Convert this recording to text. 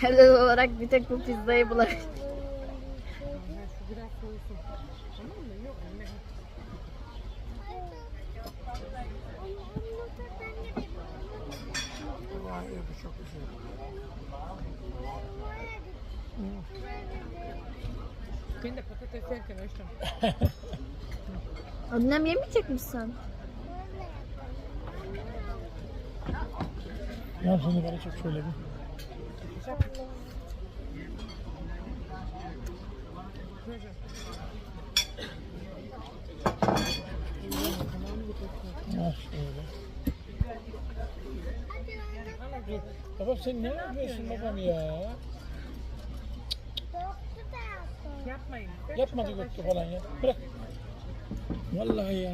Helal olarak bir tek bu pizzayı bulabildim. Şu biraz soğusun. Tamam mı? Yok anne. Vay bu çok açtım. Annem yemeyecek misin? Ya seni bana çok şöyle. Şöyle. Baba sen ne yapıyorsun babam ya? Yapmayın. Yapmadı göktü falan ya. Bırak. Vallahi ya.